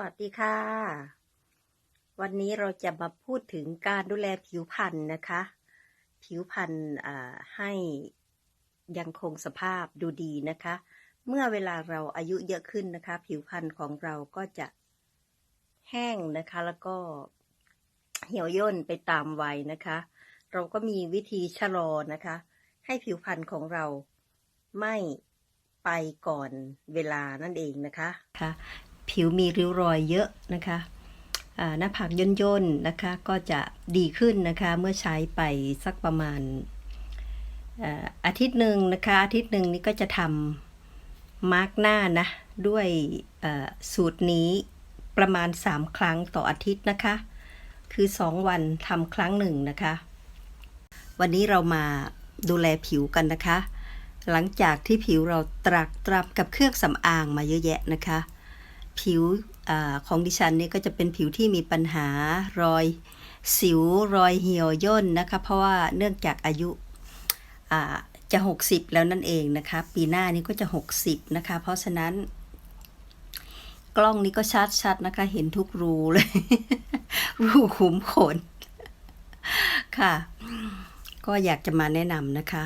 วัสดีค่ะ วันนี้เราจะมาพูดถึงการดูแลผิวพรรณนะคะ ผิวพรรณให้ยังคงสภาพดูดีนะคะ เมื่อเวลาเราอายุเยอะขึ้นนะคะ ผิวพรรณของเราก็จะแห้งนะคะ แล้วก็เหี่ยวย่นไปตามวัยนะคะ เราก็มีวิธีชะลอนะคะ ให้ผิวพรรณของเราไม่ไปก่อนเวลานั่นเองนะคะค่ะ ผิวมีริ้วรอยเยอะนะคะหน้าผากย่นย่นนะคะก็จะดีขึ้นนะคะเมื่อใช้ไปสักประมาณอาทิตย์หนึ่งนะคะอาทิตย์หนึ่งนี้ก็จะทำมาร์กหน้านะด้วยสูตรนี้ประมาณ 3 ครั้งต่ออาทิตย์นะคะ คือ 2 วันทำครั้งหนึ่งนะคะ วันนี้เรามาดูแลผิวกันนะคะ หลังจากที่ผิวเราตรักตรำกับเครื่องสำอางมาเยอะแยะนะคะ ผิวอของดิฉันนี่ก็จะเป็นผิวที่มีปัญหารอยสิวรอยเหี่ยวย่นนะคะ เพราะว่าเนื่องจากอายุจะ 60 แล้วนั่นเองนะคะ ปีหน้านี้ก็จะ 60 นะคะ เพราะฉะนั้น กล้องนี้ก็ชัดชัดนะคะ เห็นทุกรูเลย รูขุมขน ค่ะ ก็อยากจะมาแนะนำนะคะ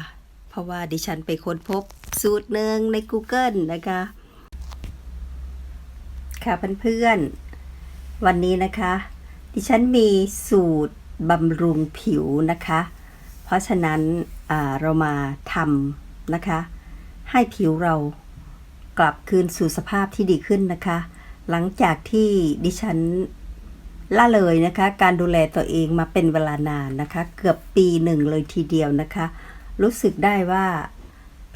เพราะว่าดิฉันไปค้นพบสูตรหนึ่งใน Google นะคะ ค่ะเพื่อนๆ วันนี้นะคะ ดิฉันมีสูตรบำรุงผิวนะคะ เพราะฉะนั้นเรามาทำนะคะ ให้ผิวเรากลับคืนสู่สภาพที่ดีขึ้นนะคะ หลังจากที่ดิฉันละเลยนะคะ การดูแลตัวเองมาเป็นเวลานานนะคะ เกือบปีหนึ่งเลยทีเดียวนะคะ รู้สึกได้ว่า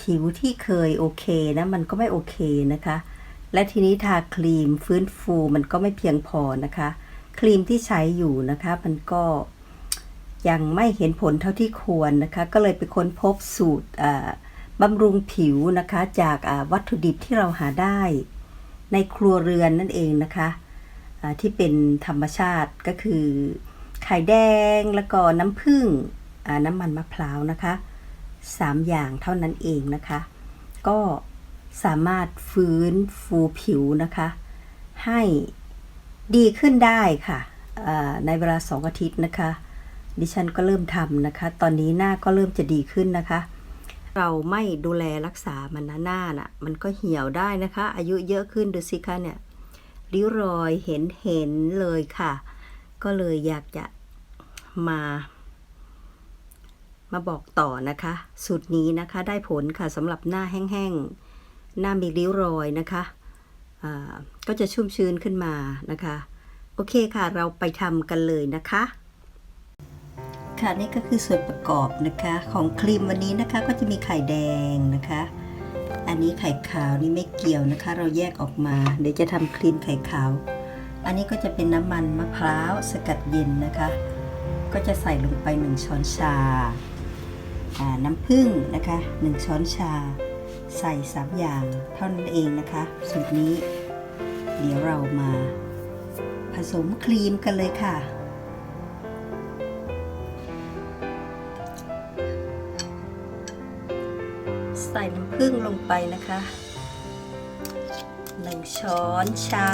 ผิวที่เคยโอเคนะ มันก็ไม่โอเคนะคะ และทีนี้ทาครีมฟื้นฟูมันก็ไม่เพียงพอนะคะ ครีมที่ใช้อยู่นะคะ มันก็ยังไม่เห็นผลเท่าที่ควรนะคะ ก็เลยไปค้นพบสูตรบำรุงผิวนะคะ จากวัตถุดิบที่เราหาได้ในครัวเรือนนั่นเองนะคะที่เป็นธรรมชาติก็คือไข่แดงแล้วก็น้ำผึ้งน้ำมันมะพร้าวนะคะสามอย่างเท่านั้นเองนะคะ ก็ สามารถฟื้นฟูผิวนะคะ ให้ดีขึ้นได้ค่ะในเวลาสองอาทิตย์นะคะ ดิฉันก็เริ่มทำนะคะ ตอนนี้หน้าก็เริ่มจะดีขึ้นนะคะ เราไม่ดูแลรักษามันนะหน้าน่ะ มันก็เหี่ยวได้นะคะ อายุเยอะขึ้นดูสิคะเนี่ยริ้วรอยเห็นเห็นเลยค่ะ ก็เลยอยากจะมา มาบอกต่อนะคะ สูตรนี้นะคะได้ผลค่ะสำหรับหน้าแห้งๆ หน้ามีริ้วรอยนะคะก็จะชุ่มชื้นขึ้นมานะคะ โอเคค่ะเราไปทำกันเลยนะคะ ค่ะนี่ก็คือส่วนประกอบนะคะของครีมวันนี้นะคะก็จะมีไข่แดงนะคะ อันนี้ไข่ขาวนี่ไม่เกี่ยวนะคะ เราแยกออกมา เดี๋ยวจะทำครีมไข่ขาว อันนี้ก็จะเป็นน้ำมันมะพร้าวสกัดเย็นนะคะ ก็จะใส่ลงไป 1 ช้อนชาอ่าน้ำผึ้งนะคะ 1 ช้อนชา ใส่ 3 อย่างเท่านั้นเองนะคะ สูตรนี้ เดี๋ยวเรามา ผสมครีมกันเลยค่ะ ใส่น้ำผึ้งลงไปนะคะหนึ่งช้อนชา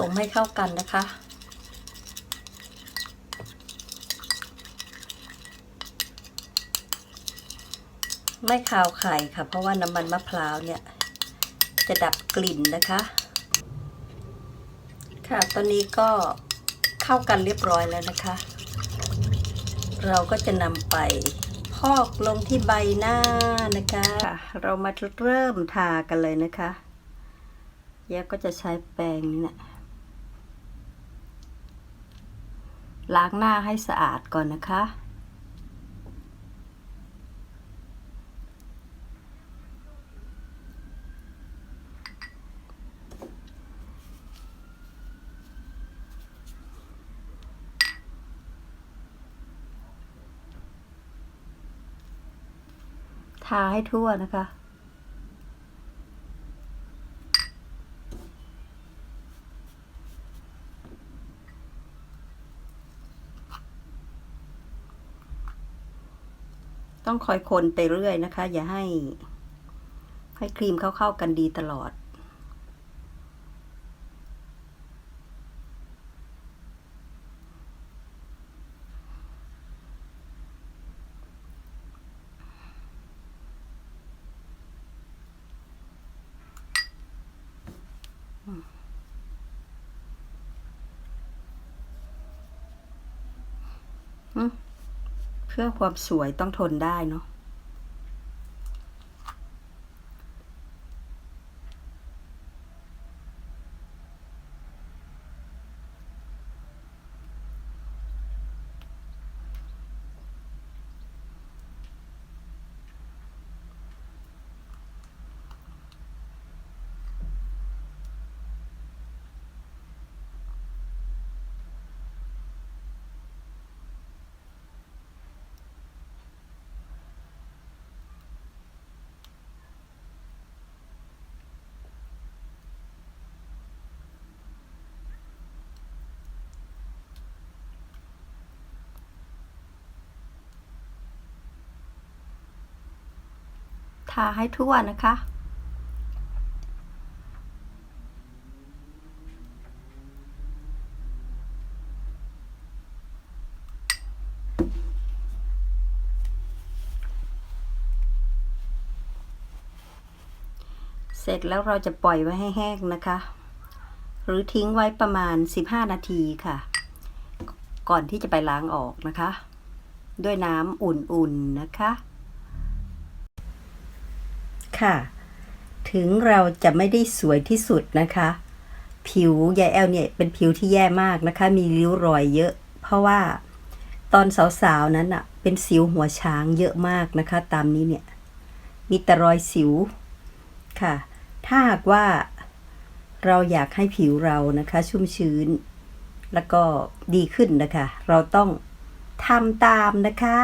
สมให้เข้ากันนะคะ ไม่คาวไข่ค่ะ เพราะว่าน้ำมันมะพร้าวเนี่ย จะดับกลิ่นนะคะ ค่ะตอนนี้ก็เข้ากันเรียบร้อยแล้วนะคะ เราก็จะนำไปพอกลงที่ใบหน้านะคะเรามาเริ่มทากันเลยนะคะแยกก็จะใช้แปรงนี่แหละ ล้างหน้าให้สะอาดก่อนนะคะ ทาให้ทั่วนะคะ ต้องคอยคนไปเรื่อยนะคะ อย่าให้ ให้ครีมเข้าๆกันดีตลอด เพื่อความสวยต้องทนได้เนาะ ทาให้ทั่วนะคะ เสร็จแล้วเราจะปล่อยไว้ให้แห้งนะคะ หรือทิ้งไว้ประมาณ 15 นาทีค่ะ ก่อนที่จะไปล้างออกนะคะ ด้วยน้ำอุ่นๆนะคะ ค่ะ ถึงเราจะไม่ได้สวยที่สุดนะคะ ผิวยายแอลเนี่ยเป็นผิวที่แย่มากนะคะ มีริ้วรอยเยอะ เพราะว่าตอนสาวๆนั้นอะเป็นสิวหัวช้างเยอะมากนะคะ ตามนี้เนี่ย มีแต่รอยสิวค่ะ ถ้าหากว่าเราอยากให้ผิวเรานะคะ ชุ่มชื้น แล้วก็ดีขึ้นนะคะ เราต้องทำตามนะคะ